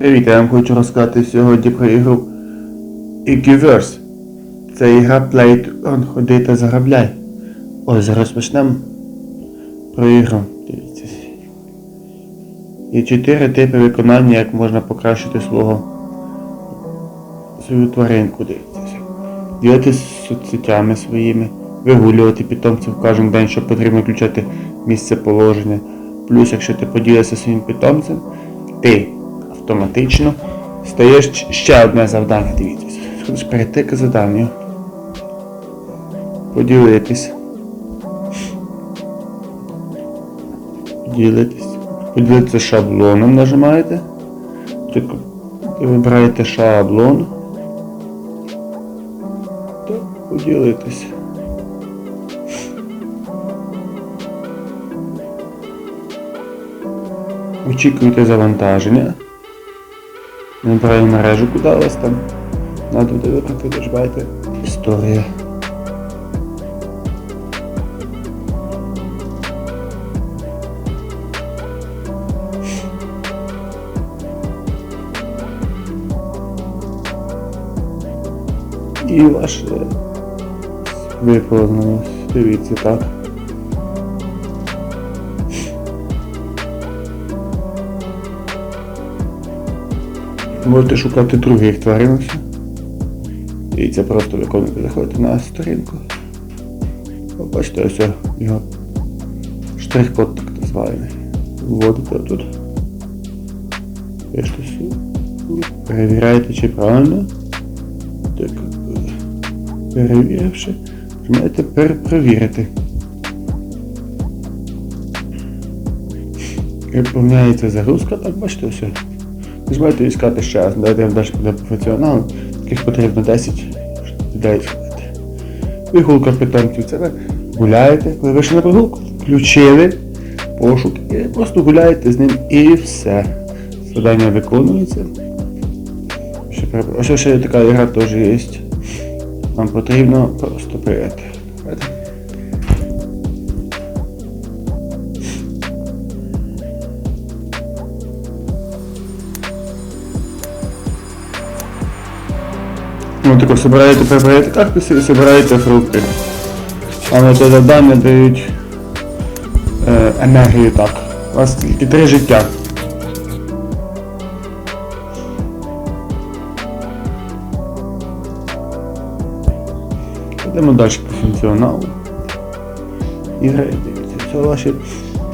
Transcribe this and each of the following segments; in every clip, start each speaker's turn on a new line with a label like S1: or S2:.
S1: Привіт, я вам хочу розказати сьогодні про ігру Equiverse. Це ігра Play Earn, ходи та заробляй. Ось зараз почнемо про ігру. Дивіться. Є чотири типи виконання, як можна покращити свого свою тваринку, дивіться. Ділитися соцсетями своїми, вигулювати питомців кожен день, що потрібно включати місце положення. Плюс, якщо ти поділишся своїм питомцем, ти автоматично стаєш ч- ще одне завдання, дивіться. Сходиш перейти к завданню. Поділитись. Поділитись. Поділитися шаблоном нажимаєте. Так, вибираєте шаблон. Та поділитись. Очікуєте завантаження. Вибираю мережу, куди вас там. Надо буде вибрати, нажимаєте Історія. І ваше виповнилось. Дивіться так. Можете шукати других тварин. ось. Дивіться, просто виконуєте, заходите на сторінку. Побачите ось його штрих-код так називаємий. Вводите тут. Пишете сюди. Перевіряєте, чи правильно. Так. Перевіривши. Нажимаєте перепровірити. Виповняється загрузка, так бачите все. Нажимаєте іскати ще раз, дайте вам далі буде професіонал. Таких потрібно 10 людей шукати. Вигулка питомців це ви гуляєте, коли вийшли на прогулку, включили пошук і просто гуляєте з ним і все. Завдання виконується. Ось ще така ігра теж є. Вам потрібно просто прийти. Ну тако собираєте, прибираєте кактуси і собираєте фрукти. А на це завдання дають е, енергію так. У вас тільки три життя. Йдемо далі по функціоналу. Ігри, дивіться, це ваші,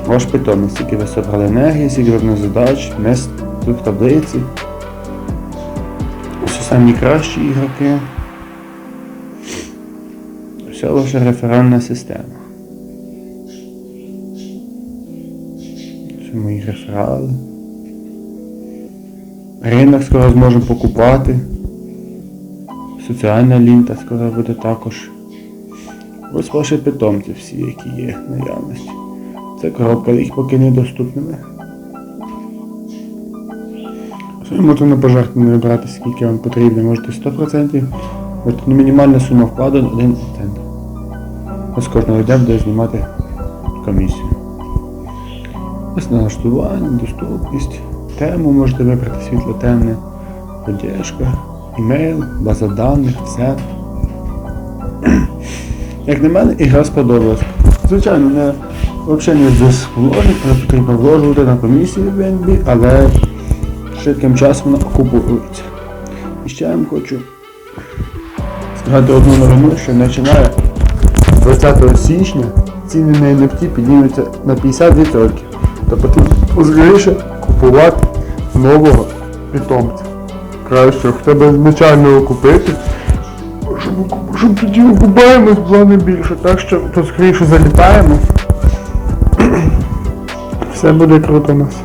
S1: ваш питомець, скільки ви собрали енергії, скільки ви задач, тут в таблиці. Самі кращі ігроки. Вся ваша реферальна система. Це мої реферали. Ринок скоро зможемо покупати. Соціальна лінта скоро буде також. Ось ваші питомці всі, які є наявності. Це коробка, їх поки недоступними. Собі можете на пожертвування вибрати, скільки вам потрібно. Можете 100%, можете мінімальна сума вкладу 1 цент. Ось кожного дня буде знімати комісію. Ось налаштування, доступність. Тему можете вибрати світло темне, поддержка, імейл, база даних, все. Як на мене, ігра сподобалась. Звичайно, не взагалі не без вложень, потрібно вложувати на комісію в BNB, але швидким часом вона окупується. І ще я вам хочу сказати одну новину, що починає 20 січня ціни на NFT піднімуться на 50%. То потрібно купувати нового питомця. Краще, хто би звичайно купити, щоб тоді окупаємось було не більше. Так що то скоріше залітаємо. Все буде круто у нас.